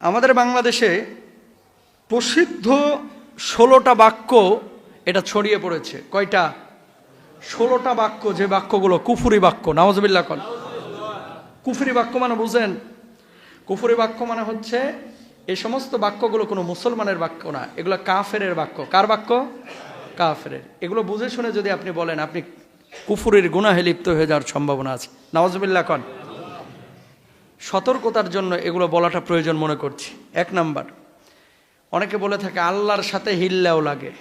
আমাদের বাংলাদেশে প্রসিদ্ধ ষোলোটা বাক্য এটা ছড়িয়ে পড়েছে। কয়টা? ষোলোটা বাক্য, যে বাক্যগুলো কুফুরি বাক্য নওয়াজবিল্লা কন কুফুরি বাক্য মানে বুঝেন, কুফুরি বাক্য মানে হচ্ছে এই সমস্ত বাক্যগুলো কোনো মুসলমানের বাক্য না, এগুলো কাফেরের বাক্য। কার বাক্য? কাফেরের। এগুলো বুঝে শুনে যদি আপনি বলেন, আপনি কুফুরির গুণাহে লিপ্ত হয়ে যাওয়ার সম্ভাবনা আছে। নওয়াজবিল্লা কন সতর্কতার জন্য এগুলো বলাটা প্রয়োজন মনে করছি। এক নাম্বার, অনেকে বলে থাকে, আল্লাহর সাথে হিল্লাও লাগে।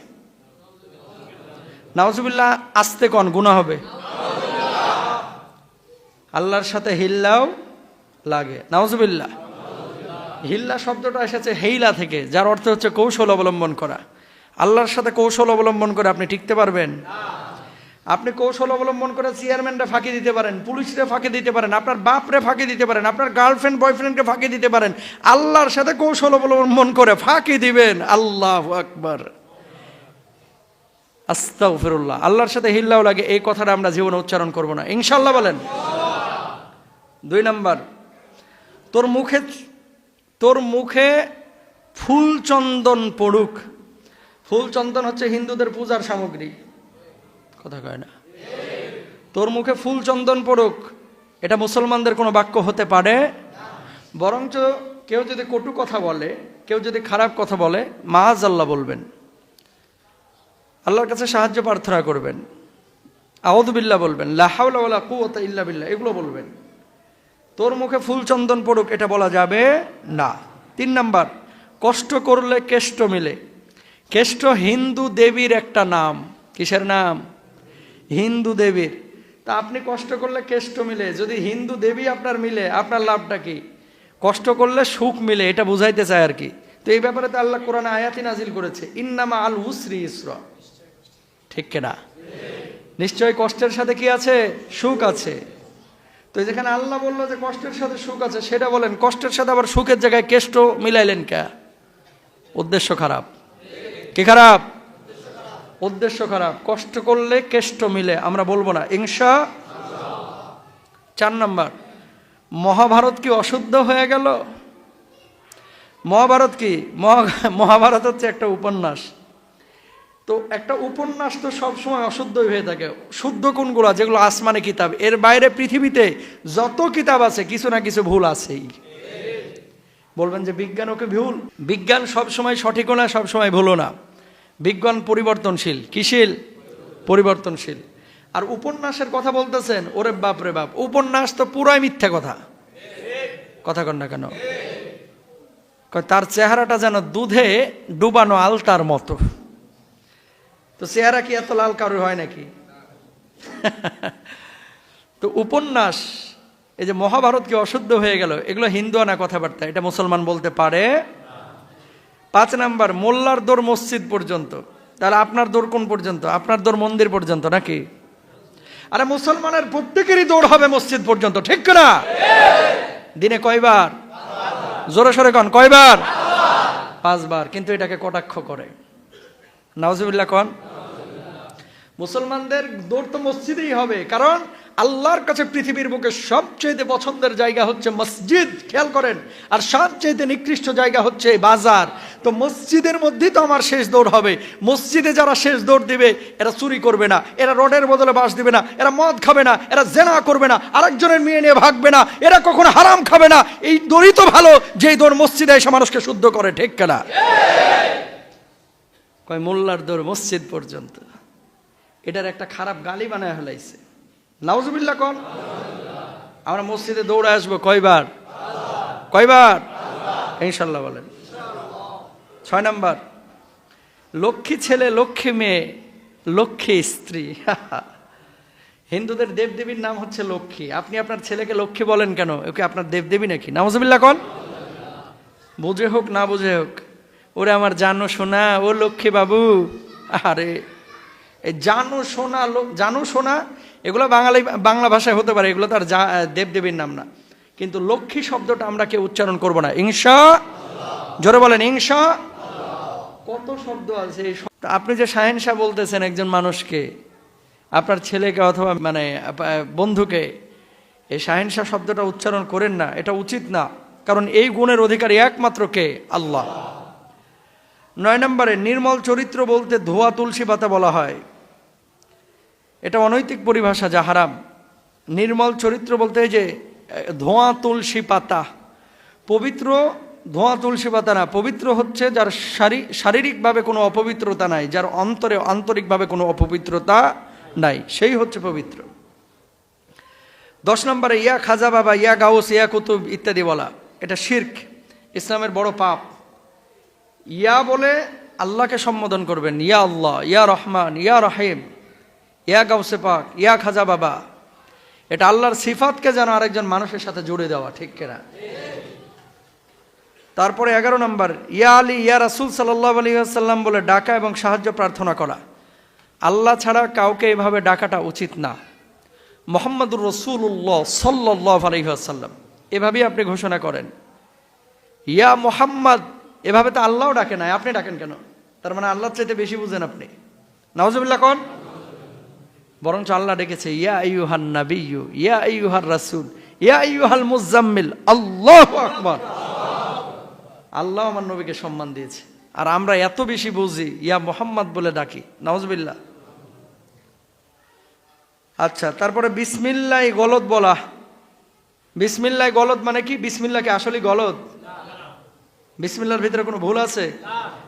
নাওজুবিল্লাহ আস্তে কন গুণা হবে। আল্লাহর সাথে হিল্লাও লাগে। নাওজুবিল্লাহ হিল্লা শব্দটা এসেছে হেইলা থেকে, যার অর্থ হচ্ছে কৌশল অবলম্বন করা। আল্লাহর সাথে কৌশল অবলম্বন করে আপনি টিকতে পারবেন? আপনি কৌশল অবলম্বন করে চেয়ারম্যানরা ফাঁকি দিতে পারেন, পুলিশরে ফাঁকি দিতে পারেন, আপনার বাপরে ফাঁকি দিতে পারেন, আপনার গার্লফ্রেন্ড বয়ফ্রেন্ডকে ফাঁকি দিতে পারেন, আল্লাহর সাথে কৌশল অবলম্বন করে ফাঁকি দিবেন। আল্লাহ আকবার। আস্তাগফিরুল্লাহ। আল্লাহর সাথে হিল্লাও লাগে, এই কথাটা আমরা জীবনে উচ্চারণ করব না। ইনশাল্লাহ বলেন। দুই নাম্বার, তোর মুখে তোর মুখে ফুল চন্দন পড়ুক। ফুল চন্দন হচ্ছে হিন্দুদের পূজার সামগ্রী। কথা কয় না। তোর মুখে ফুল চন্দন পড়ুক, এটা মুসলমানদের কোনো বাক্য হতে পারে। বরঞ্চ কেউ যদি কটু কথা বলে, কেউ যদি খারাপ কথা বলে মাজ আল্লাহ বলবেন। আল্লাহর কাছে সাহায্য প্রার্থনা করবেন। আউদুবিল্লাহ বলবেন লাহাউলা কুয়তা ইল্লা বিল্লা এগুলো বলবেন। তোর মুখে ফুল চন্দন পড়ুক, এটা বলা যাবে না। তিন নাম্বার, কষ্ট করলে কেষ্ট মিলে। কেষ্ট হিন্দু দেবীর একটা নাম। কিসের নাম? হিন্দু দেবীর। তা আপনি কষ্ট করলে কেষ্ট মিলে, যদি হিন্দু দেবী আপনার মিলে, আপনার লাভটা কি? কষ্ট করলে সুখ মিলে, এটা বুঝাইতে চায় আর কি। তো এই ব্যাপারে তো আল্লাহ কোরআনে আয়াতি নাজিল করেছে, ইন্নামা আল উসরি ইসরা। ঠিক কিনা? নিশ্চয় কষ্টের সাথে কি আছে? সুখ আছে। তো যেখানে আল্লাহ বলল যে কষ্টের সাথে সুখ আছে, সেটা বলেন, কষ্টের সাথে আবার সুখের জায়গায় কেষ্ট মিলাইলেন কে? উদ্দেশ্য খারাপ। কি খারাপ? উদ্দেশ্য খারাপ কষ্ট করলে কেষ্ট মিলে, আমরা বলব না। ইংসা চার নাম্বার, মহাভারত কি অশুদ্ধ হয়ে গেল? মহাভারত কি? মহা- মহাভারত হচ্ছে একটা উপন্যাস। তো একটা উপন্যাস তো সবসময় অশুদ্ধই হয়ে থাকে। শুদ্ধ কোনগুলো? যেগুলো আসমানে কিতাব। এর বাইরে পৃথিবীতে যত কিতাব আছে, কিছু না কিছু ভুল আছেই। বলবেন যে বিজ্ঞান ওকে ভুল? বিজ্ঞান সবসময় সঠিকও না, সবসময় ভুলও না। বিজ্ঞান পরিবর্তনশীল, কিশীল পরিবর্তনশীল। আর উপন্যাসের কথা বলতেছেন, ওরে বাপ রে বাপ, উপন্যাস তো পুরাই মিথ্যা কথা। কথা কন না কেন? তার চেহারাটা যেন দুধে ডুবানো আলতার মতো। তো চেহারা কি এত লাল কারও হয় নাকি? তো উপন্যাস, এই যে মহাভারত কি অশুদ্ধ হয়ে গেল, এগুলো হিন্দু আনা কথাবার্তা, এটা মুসলমান বলতে পারে পাঁচ নাম্বার, মোল্লার দোর মসজিদ পর্যন্ত। তাহলে আপনার দৌড় কোন পর্যন্ত? আপনার দৌড় মন্দির পর্যন্ত নাকি? আরে মুসলমানের প্রত্যেকেরই দৌড় হবে মসজিদ পর্যন্ত, ঠিক না দিনে কয়বার? জোরে সরে কন, কয়বার? পাঁচবার, কিন্তু এটাকে কটাক্ষ করে। নাওজুবিল্লাহ কন। মুসলমানদের দৌড় তো মসজিদেই হবে, কারণ আল্লাহর কাছে পৃথিবীর বুকে সবচেয়ে পছন্দের জায়গা হচ্ছে মসজিদ, খেয়াল করেন। আর সবচেয়ে নিকৃষ্ট জায়গা হচ্ছে বাজার। তো মসজিদের মধ্যেই তো আমার শেষ দৌড় হবে। মসজিদে যারা শেষ দৌড় দিবে, এরা চুরি করবে না, এরা রডের বদলে বাস দিবে না, এরা মদ খাবে না, এরা জেনা করবে না, আরেকজনের মেয়ে নিয়ে ভাগবে না, এরা কখনো হারাম খাবে না। এই দৌড়ই তো ভালো, যেই দৌড় মসজিদে এসে মানুষকে শুদ্ধ করে, ঠিক কেনা? কয় মোল্লার দৌড় মসজিদ পর্যন্ত। এটার একটা খারাপ গালি বানায় ফেলাইছে। নাউজুবিল্লা কন। আমরা মসজিদে দৌড়ে আসব কয়বার? কয়বার? ইনশাল্লাহ বলেন। ছয় নাম্বার, লক্ষ্মী ছেলে, লক্ষ্মী মেয়ে, লক্ষ্মী স্ত্রী। হিন্দুদের দেবদেবীর নাম হচ্ছে লক্ষ্মী। আপনি আপনার ছেলেকে লক্ষ্মী বলেন কেন? ওকে আপনার দেবদেবী নাকি? নাউজুবিল্লা কন। বুঝে হোক, না বুঝে হোক। ওরে আমার জানো শোনা ও লক্ষ্মী বাবু। আরে এই জানো লো- জানো শোনা এগুলো বাঙালি বাংলা ভাষায় হতে পারে, এগুলো তার যা দেবদেবীর নাম না। কিন্তু লক্ষ্মী শব্দটা আমরা কেউ উচ্চারণ করব না। ইংসা জোরে বলেন ইংসা কত শব্দ আছে এই আপনি যে শাহেনশাহ বলতেছেন একজন মানুষকে, আপনার ছেলেকে অথবা মানে বন্ধুকে এই শাহেনশাহ শব্দটা উচ্চারণ করেন না, এটা উচিত না। কারণ এই গুণের অধিকারী একমাত্র কে? আল্লাহ। নয় নম্বরে, নির্মল চরিত্র বলতে ধোয়া তুলসী পাতা বলা হয়। এটা অনৈতিক পরিভাষা যা হারাম। নির্মল চরিত্র বলতে যে, ধোঁয়া তুলসী পাতা। পবিত্র ধোঁয়া তুলসী পাতা না, পবিত্র হচ্ছে যার শারী, শারীরিকভাবে কোনো অপবিত্রতা নাই, যার অন্তরে আন্তরিকভাবে কোনো অপবিত্রতা নাই, সেই হচ্ছে পবিত্র। দশ নম্বরে, ইয়া খাজা বাবা, ইয়া গাউস, ইয়া কুতুব ইত্যাদি বলা। এটা শির্ক, ইসলামের বড় পাপ। ইয়া বলে আল্লাহকে সম্বোধন করবেন, ইয়া আল্লাহ, ইয়া রহমান, ইয়া রহিম, ইয়া গাউসে পাক, ইয়া খাজা বাবা। এটা আল্লাহর সিফাতকে যেন আরেকজন মানুষের সাথে জুড়ে দেওয়া, ঠিক কিনা? তারপরে এগারো নম্বর, ইয়া আলী, ইয়া রাসুল সাল্লাহ আলী আসাল্লাম বলে ডাকা এবং সাহায্য প্রার্থনা করা। আল্লাহ ছাড়া কাউকে এভাবে ডাকাটা উচিত না। মোহাম্মদুর রসুল্লাহ সাল্লাহ আলহিহাসাল্লাম এভাবেই আপনি ঘোষণা করেন। ইয়া মোহাম্মদ এভাবে তো আল্লাহও ডাকে না, আপনি ডাকেন কেন? তার মানে আল্লাহ চাইতে বেশি বুঝেন আপনি। নওয়াজবিল্লা কন? বরঞ্চ আল্লাহ ডেকেছে, ইয়া আইয়ুহান নাবিয়্যু, ইয়া আইয়ুহার রাসূল, ইয়া আইয়ুহাল মুজাম্মিল, আল্লাহু আকবার। আল্লাহ আমার নবীকে সম্মান দিয়েছে। আর আমরা এত বেশি বুঝি, ইয়া মোহাম্মদ বলে ডাকি। নওয়াজবিল্লাহ আচ্ছা তারপরে বিসমিল্লাই গলদ বলা। বিসমিল্লাই গলদ মানে কি? বিসমিল্লাকে আসলে গলদ? বিসমিল্লার ভিতরে কোনো ভুল আছে?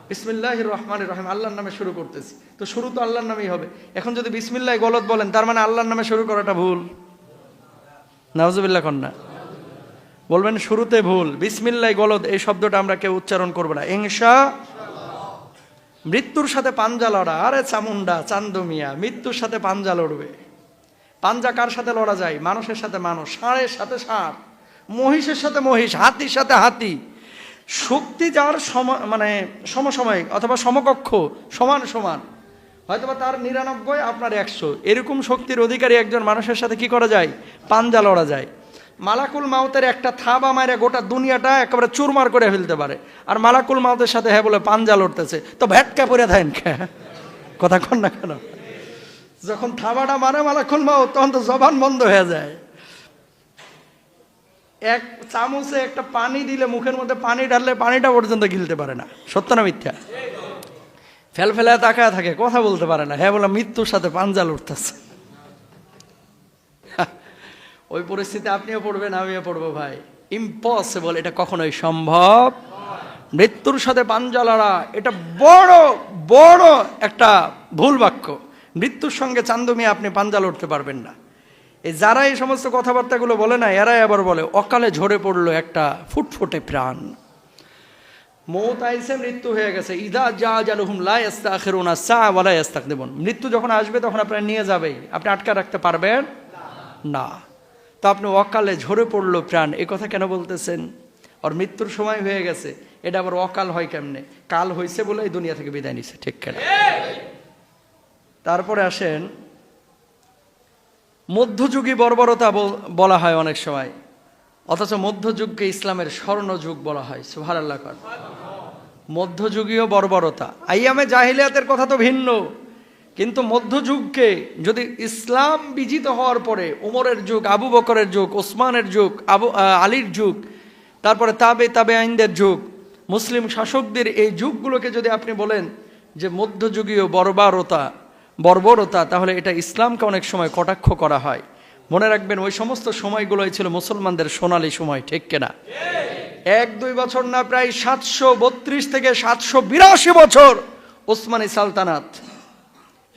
বিসমিল্লাহ রহমান রহিম, আল্লাহর নামে শুরু করতেছি। তো শুরু তো আল্লাহর নামেই হবে। এখন যদি বিসমিল্লাহ গলদ বলেন, তার মানে আল্লাহর নামে শুরু করাটা ভুল। নওয়াজবিল্লাহ কন্যা। বলবেন শুরুতে ভুল বিসমিল্লাহ গলদ এই শব্দটা আমরা কেউ উচ্চারণ করব না। ইংসা মৃত্যুর সাথে পাঞ্জা লড়া, আরে চামুন্ডা চান্দমিয়া, মৃত্যুর সাথে পাঞ্জা লড়বে। পাঞ্জা কার সাথে লড়া যায়? মানুষের সাথে মানুষ, ষাঁড়ের সাথে ষাঁড়, মহিষের সাথে মহিষ, হাতির সাথে হাতি। শক্তি যার সম মানে সমসাময়িক অথবা সমকক্ষ, সমান সমান। হয়তোবা তার নিরানব্বই, আপনার একশো। এরকম শক্তির অধিকারী একজন মানুষের সাথে কি করা যায়? পাঞ্জা লড়া যায়। মালাকুল মাউতের একটা থাবা মারে গোটা দুনিয়াটা একেবারে চুরমার করে ফেলতে পারে। আর মালাকুল মাউতের সাথে হ্যাঁ বলে পাঞ্জা লড়তেছে। তো ভ্যাটকা পরে কে? কথা কন না কেন? যখন থাবাটা মারে মালাকুল মাউত, তখন তো জবান বন্ধ হয়ে যায়। এক চামচে একটা পানি দিলে মুখের মধ্যে পানি ঢাললে পানিটা পর্যন্ত গিলতে পারে না। সত্য না মিথ্যা? ফেল ফেলে তাকায় থাকে, কথা বলতে পারে না। হ্যাঁ বলে মৃত্যুর সাথে পাঞ্জাল উঠতেছে। ওই পরিস্থিতি আপনিও পড়বেন, আমিও পড়ব ভাই। ইম্পসিবল এটা কখনোই সম্ভব। মৃত্যুর সাথে পাঞ্জা লড়া এটা বড় বড় একটা ভুল বাক্য। মৃত্যুর সঙ্গে চান্দুমি আপনি পাঞ্জা লড়তে পারবেন না। এই যারা এই সমস্ত কথাবার্তাগুলো বলে না এরাই আবার বলে অকালে ঝরে পড়ল একটা ফুটফুটে প্রাণ। মৌত আইসে মৃত্যু হয়ে গেছে। ইদা যা জালুহুম আস্তা আখেরুনা সা ওয়ালাই আস্তাক দেবন মৃত্যু যখন আসবে তখন আপনার নিয়ে যাবেই। আপনি আটকা রাখতে পারবেন? না। তো আপনি অকালে ঝরে পড়ল প্রাণ এ কথা কেন বলতেছেন? ওর মৃত্যুর সময় হয়ে গেছে। এটা আবার অকাল হয় কেমনে? কাল হয়েছে বলে এই দুনিয়া থেকে বিদায় নিছে ঠিক কেন? তারপরে আসেন মধ্যযুগী বর্বরতা বল- হয় অনেক সময়। অথচ মধ্যযুগকে ইসলামের স্বর্ণযুগ বলা হয় সুহার আল্লাহ মধ্যযুগীয় বর্বরতা। আইয়ামে জাহিলিয়াতের কথা তো ভিন্ন। কিন্তু মধ্যযুগকে যদি ইসলাম বিজিত হওয়ার পরে, উমরের যুগ, আবু বকরের যুগ, ওসমানের যুগ, আবু আলীর যুগ, তারপরে তাবে তাবে আইনদের যুগ, মুসলিম শাসকদের এই যুগগুলোকে যদি আপনি বলেন যে মধ্যযুগীয় বর্বরতা বর্বরতা, তাহলে এটা ইসলামকে অনেক সময় কটাক্ষ করা হয়। মনে রাখবেন, ওই সমস্ত সময়গুলোই ছিল মুসলমানদের সোনালি সময়, ঠিক কেনা? এক, দুই বছর না, প্রায় সাতশো বত্রিশ থেকে সাতশো বিরাশি বছর ওসমানী সালতানাত।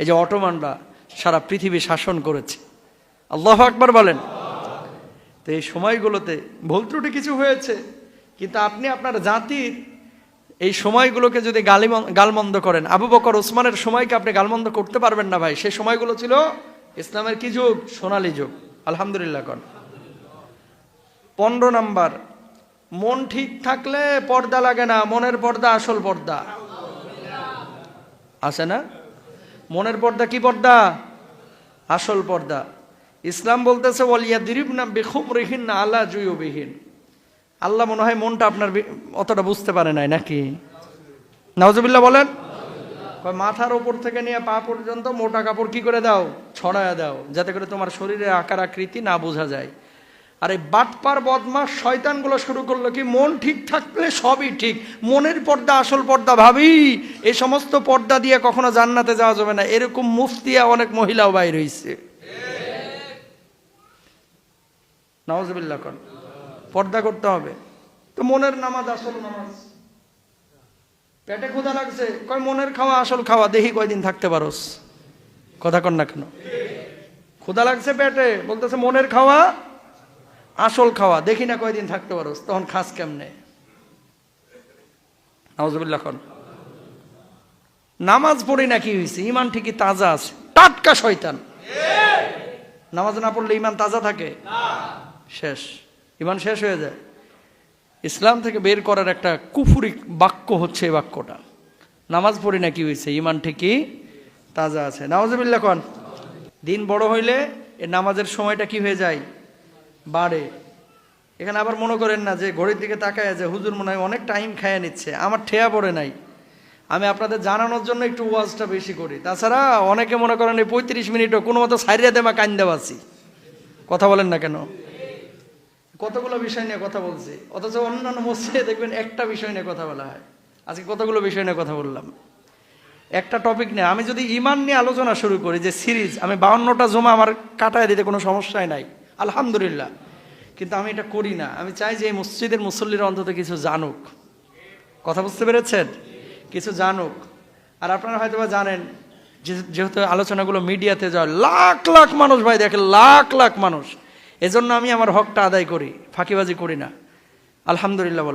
এই যে অটোমানরা সারা পৃথিবী শাসন করেছে। আল্লাহ আকবার বলেন। তো এই সময়গুলোতে ভুল ত্রুটি কিছু হয়েছে, কিন্তু আপনি আপনার জাতির এই সময়গুলোকে যদি গালি গালমন্দ করেন। আবু বকর ওসমানের সময়কে আপনি গালমন্দ করতে পারবেন না ভাই। সেই সময়গুলো ছিল ইসলামের কি যুগ? সোনালি যুগ। আলহামদুলিল্লাহ কন। পনেরো নাম্বার, মন ঠিক থাকলে পর্দা লাগে না, মনের পর্দা আসল পর্দা। আছে না? মনের পর্দা কি পর্দা? আসল পর্দা। ইসলাম বলতেছে ওয়ালিয়া দিরিব না বেখুম রিহীন না আল্লাহ জুয়বিহীন। আল্লাহ মনে হয় মনটা আপনার অতটা বুঝতে পারে নাই নাকি? নওয়াজবিল্লাহ বলেন। মাথার ওপর থেকে নিয়ে পা পর্যন্ত মোটা কাপড় কি করে দাও? ছড়ায়া দাও, যাতে করে তোমার শরীরের আকার আকৃতি না বোঝা যায়। আর এই বাটপার বদমাস শয়তানগুলো শুরু করল কি, মন ঠিক থাকলে সবই ঠিক। মনের পর্দা, আসল পর্দা ভাবি এই সমস্ত পর্দা দিয়ে কখনো জান্নাতে যাওয়া যাবে না। এরকম মুফতিয়া অনেক মহিলাও বাইর হয়েছে নওয়াজবিল্লা কন। পর্দা করতে হবে। তো মনের নামাজ আসল নামাজ। পেটে ক্ষুধা লাগছে, কয় মনের খাওয়া আসল খাওয়া দেখি কয়দিন থাকতে পারোস? কথা কর না কেন? ক্ষুধা লাগছে পেটে, বলতেছে মনের খাওয়া আসল খাওয়া, দেখি না কয়দিন থাকতে পারোস, তখন খাস কেমনে? কন। নামাজ পড়ি না কি হয়েছে ইমান ঠিকই তাজা আছে। টাটকা শয়তান। নামাজ না পড়লে ইমান তাজা থাকে? শেষ। ইমান শেষ হয়ে যায়। ইসলাম থেকে বের করার একটা কুফুরি বাক্য হচ্ছে এই বাক্যটা। নামাজ পড়ি না কি হয়েছে ইমান ঠিকই তাজা আছে। নামাজবিল্লা কন। দিন বড় হইলে এ নামাজের সময়টা কি হয়ে যায়? বাড়ে। এখানে আবার মনে করেন না যে ঘড়ির দিকে তাকায় যে হুজুর মনে হয় অনেক টাইম খাইয়ে নিচ্ছে, আমার ঠেয়া পড়ে নাই। আমি আপনাদের জানানোর জন্য একটু ওয়াজটা বেশি করি। তাছাড়া অনেকে মনে করেন এই পঁয়ত্রিশ মিনিটও কোনো মতো সাইরিয়া দেমা কান্দা বাসি। কথা বলেন না কেন? কতগুলো বিষয় নিয়ে কথা বলছি? অথচ অন্যান্য মসজিদে দেখবেন একটা বিষয় নিয়ে কথা বলা হয়। আজকে কতগুলো বিষয় নিয়ে কথা বললাম। একটা টপিক নিয়ে, আমি যদি ইমান নিয়ে আলোচনা শুরু করি যে সিরিজ, আমি বাউন্নটা জমা আমার কাটায় দিতে কোনো সমস্যাই নাই। আলহামদুলিল্লাহ। কিন্তু আমি এটা করি না। আমি চাই যে এই মসজিদের মুসল্লিরা অন্তত কিছু জানুক। কথা বুঝতে পেরেছেন? কিছু জানুক। আর আপনারা হয়তো বা জানেন যেহেতু আলোচনাগুলো মিডিয়াতে যায়, লাখ লাখ মানুষ ভাই দেখে, লাখ লাখ মানুষ। এজন্য আমি আমার হকটা আদায় করি ফাঁকিবাজি করি না। আলহামদুলিল্লাহ বল